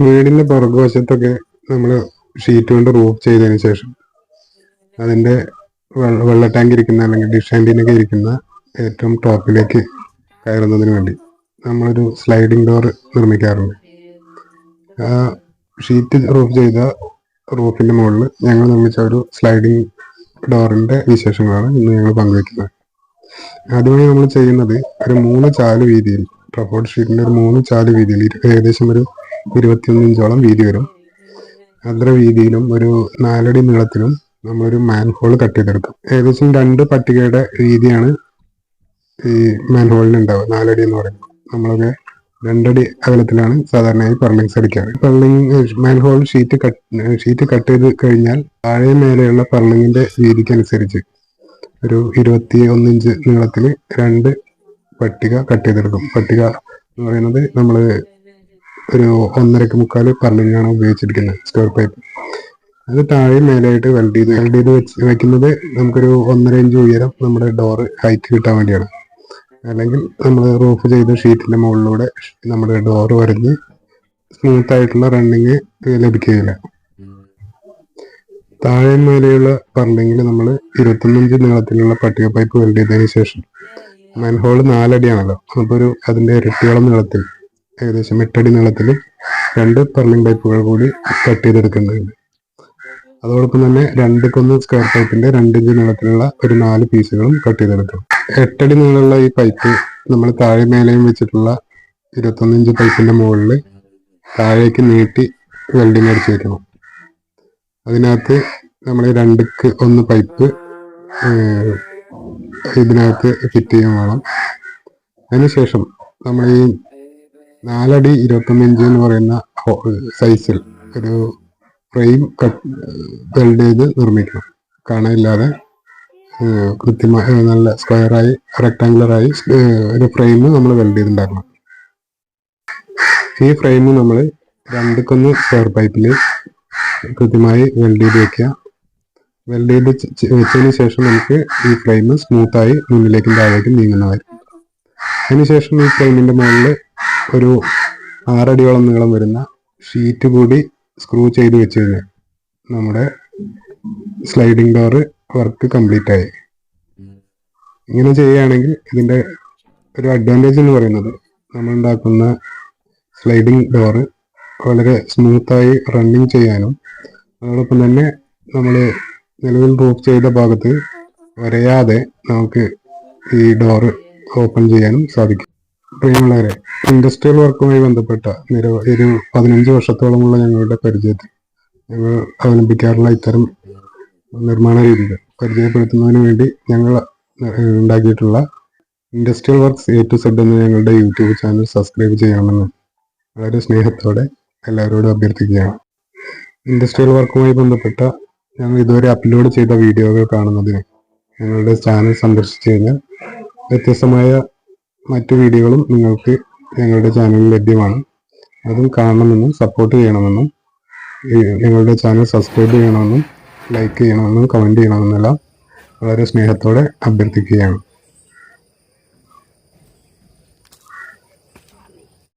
വീടിന്റെ പുറകുവശത്തൊക്കെ നമ്മൾ ഷീറ്റ് കൊണ്ട് റൂഫ് ചെയ്തതിന് ശേഷം അതിന്റെ വെള്ള- ടാങ്ക് ഇരിക്കുന്ന അല്ലെങ്കിൽ ഡിഷ് ആന്റീനൊക്കെ ഇരിക്കുന്ന ഏറ്റവും ടോപ്പിലേക്ക് കയറുന്നതിന് വേണ്ടി നമ്മളൊരു സ്ലൈഡിംഗ് ഡോർ നിർമ്മിക്കാറുണ്ട്. ആ ഷീറ്റ് റൂഫ് ചെയ്ത റൂഫിന്റെ മുകളിൽ ഞങ്ങൾ നിർമ്മിച്ച ഒരു സ്ലൈഡിംഗ് ഡോറിന്റെ വിശേഷങ്ങളാണ് ഇന്ന് ഞങ്ങൾ പങ്കുവയ്ക്കുന്നത്. ആദ്യമായി നമ്മൾ ചെയ്യുന്നത് ഒരു മൂന്ന് ചാൽ വീതിയിൽ ട്രഫോർഡ് ഷീറ്റിന്റെ ഒരു മൂന്ന് ചാൽ വീതിയിൽ ഏകദേശം ഒരു ഇരുപത്തിയൊന്ന് ഇഞ്ചോളം വീതി വരും. അത്ര വീതിയിലും ഒരു നാലടി നീളത്തിലും നമ്മളൊരു മാൻഹോൾ കട്ട് ചെയ്തെടുക്കും. ഏകദേശം രണ്ട് പട്ടികയുടെ വീതിയാണ് ഈ മാൻഹോളിന് ഉണ്ടാവുക നാലടി എന്ന് പറയുമ്പോൾ നമ്മളൊക്കെ രണ്ടടി അകലത്തിലാണ് സാധാരണയായി purlins അടിക്കാറ് purlin manhole sheet cut sheet cut ചെയ്ത് കഴിഞ്ഞാൽ താഴെ മേലെയുള്ള പെർലിങ്ങിന്റെ വീതിക്കനുസരിച്ച് ഒരു ഇരുപത്തി ഒന്നിഞ്ച് നീളത്തിൽ രണ്ട് പട്ടിക കട്ട് ചെയ്തെടുക്കും. പട്ടിക എന്ന് പറയുന്നത് നമ്മൾ ഒരു ഒന്നരക്ക് മുക്കാൽ പറഞ്ഞാണ് ഉപയോഗിച്ചിരിക്കുന്നത് സ്ക്വയർ പൈപ്പ്. അത് താഴെ മേലെയായിട്ട് വെൽഡ് ചെയ്ത് വെൽഡ് ചെയ്ത് വെച്ച് വെക്കുന്നത് നമുക്കൊരു ഒന്നര ഇഞ്ച് ഉയരം നമ്മുടെ ഡോറ് ഹൈറ്റ് കിട്ടാൻ വേണ്ടിയാണ്. അല്ലെങ്കിൽ നമ്മൾ റൂഫ് ചെയ്ത ഷീറ്റിന്റെ മുകളിലൂടെ നമ്മുടെ ഡോർ വരഞ്ഞ് സ്മൂത്ത് ആയിട്ടുള്ള റണ്ണിങ് ലഭിക്കുകയില്ല. താഴെ മേലെയുള്ള പറഞ്ഞെങ്കിൽ നമ്മൾ ഇരുപത്തൊന്നിഞ്ച് നീളത്തിലുള്ള പട്ടിക പൈപ്പ് വെൽഡ് ചെയ്തതിന് ശേഷം. മാൻഹോൾ നാലടിയാണല്ലോ. അപ്പോൾ ഒരു അതിന്റെ ഇരട്ടിയോളം നീളത്തിൽ. ഏകദേശം എട്ടടി നീളത്തിൽ രണ്ട് പെർലിംഗ് പൈപ്പുകൾ കൂടി കട്ട് ചെയ്തെടുക്കേണ്ടതുണ്ട്. അതോടൊപ്പം തന്നെ രണ്ട് കൊന്ന് സ്ക്വയർ പൈപ്പിന്റെ രണ്ടിഞ്ച് നീളത്തിലുള്ള ഒരു നാല് പീസുകളും കട്ട് ചെയ്തെടുക്കണം എട്ടടി നീളമുള്ള ഈ പൈപ്പ് നമ്മൾ താഴെ മേലെയും വെച്ചിട്ടുള്ള ഇരുപത്തൊന്ന് ഇഞ്ച് പൈപ്പിന്റെ മുകളിൽ താഴേക്ക് നീട്ടി വെൽഡിങ് അടിച്ച് വെക്കണം അതിനകത്ത് നമ്മൾ രണ്ടുക്ക് ഒന്ന് പൈപ്പ് ഇതിനകത്ത് ഫിറ്റ് ചെയ്യാൻ വേണം. അതിനുശേഷം നമ്മൾ ഈ നാലടി ഇരുപത്തൊന്ന് ഇഞ്ച് എന്ന് പറയുന്ന സൈസിൽ ഒരു ഫ്രെയിം കട്ട് വെൽഡ് ചെയ്ത് നിർമ്മിക്കണം. കാണാനില്ലാതെ ഏഹ്, കൃത്യമായി നല്ല സ്ക്വയറായി റെക്ടാങ്കുലറായി ഒരു ഫ്രെയിം നമ്മൾ വെൽഡ് ചെയ്തുണ്ടാക്കണം ഈ ഫ്രെയിം നമ്മൾ രണ്ടുക്കൊന്ന് സ്ക്വയർ പൈപ്പിൽ കൃത്യമായി വെൽഡ് ചെയ്ത് വെക്കുക. വെൽഡ് ചെയ്ത് വെച്ചതിന് ശേഷം നമുക്ക് ഈ ഫ്രെയിം സ്മൂത്തായി മുന്നിലേക്കും താഴേക്കും നീങ്ങുന്നതായിരിക്കും. അതിനുശേഷം ഈ ഫ്രെയിമിന്റെ മുകളിൽ ഒരു ആറടിയോളം നീളം വരുന്ന ഷീറ്റ് കൂടി സ്ക്രൂ ചെയ്ത് വെച്ച് കഴിഞ്ഞാൽ നമ്മുടെ സ്ലൈഡിംഗ് ഡോറ് വർക്ക് കംപ്ലീറ്റ് ആയി. ഇങ്ങനെ ചെയ്യുകയാണെങ്കിൽ ഇതിന്റെ ഒരു അഡ്വാന്റേജ് എന്ന് പറയുന്നത് നമ്മൾ ഉണ്ടാക്കുന്ന സ്ലൈഡിംഗ് ഡോറ് വളരെ സ്മൂത്തായി റണ്ണിങ് ചെയ്യാനും അതോടൊപ്പം തന്നെ നമ്മൾ നിലവിൽ റൂഫ് ചെയ്ത ഭാഗത്ത് വരയാതെ നമുക്ക് ഈ ഡോറ് ഓപ്പൺ ചെയ്യാനും സാധിക്കും. പ്രിയമുള്ളവരെ ഇൻഡസ്ട്രിയൽ വർക്കുമായി ബന്ധപ്പെട്ട നിരവധി ഒരു പതിനഞ്ച് വർഷത്തോളമുള്ള ഞങ്ങളുടെ പരിചയത്തിൽ ഞങ്ങൾ അവലംബിക്കാറുള്ള ഇത്തരം നിർമ്മാണ രീതികൾ പരിചയപ്പെടുത്തുന്നതിന് വേണ്ടി ഞങ്ങൾ ഉണ്ടാക്കിയിട്ടുള്ള industrial works A to Z എന്ന ഞങ്ങളുടെ യൂട്യൂബ് ചാനൽ സബ്സ്ക്രൈബ് ചെയ്യണമെന്ന് വളരെ സ്നേഹത്തോടെ എല്ലാവരോടും അഭ്യർത്ഥിക്കുകയാണ്. ഇൻഡസ്ട്രിയൽ വർക്കുമായി ബന്ധപ്പെട്ട ഞങ്ങൾ ഇതുവരെ അപ്ലോഡ് ചെയ്ത വീഡിയോകൾ കാണുന്നതിന് ഞങ്ങളുടെ ചാനൽ സന്ദർശിച്ചു കഴിഞ്ഞാൽ വ്യത്യസ്തമായ മറ്റു വീഡിയോകളും നിങ്ങൾക്ക് ഞങ്ങളുടെ ചാനലിൽ ലഭ്യമാണ്. അതും കാണണമെന്നും സപ്പോർട്ട് ചെയ്യണമെന്നും ഞങ്ങളുടെ ചാനൽ സബ്സ്ക്രൈബ് ചെയ്യണമെന്നും ലൈക്ക് ചെയ്യണമെന്നും കമന്റ് ചെയ്യണമെന്നെല്ലാം വളരെ സ്നേഹത്തോടെ അഭ്യർത്ഥിക്കുകയാണ്.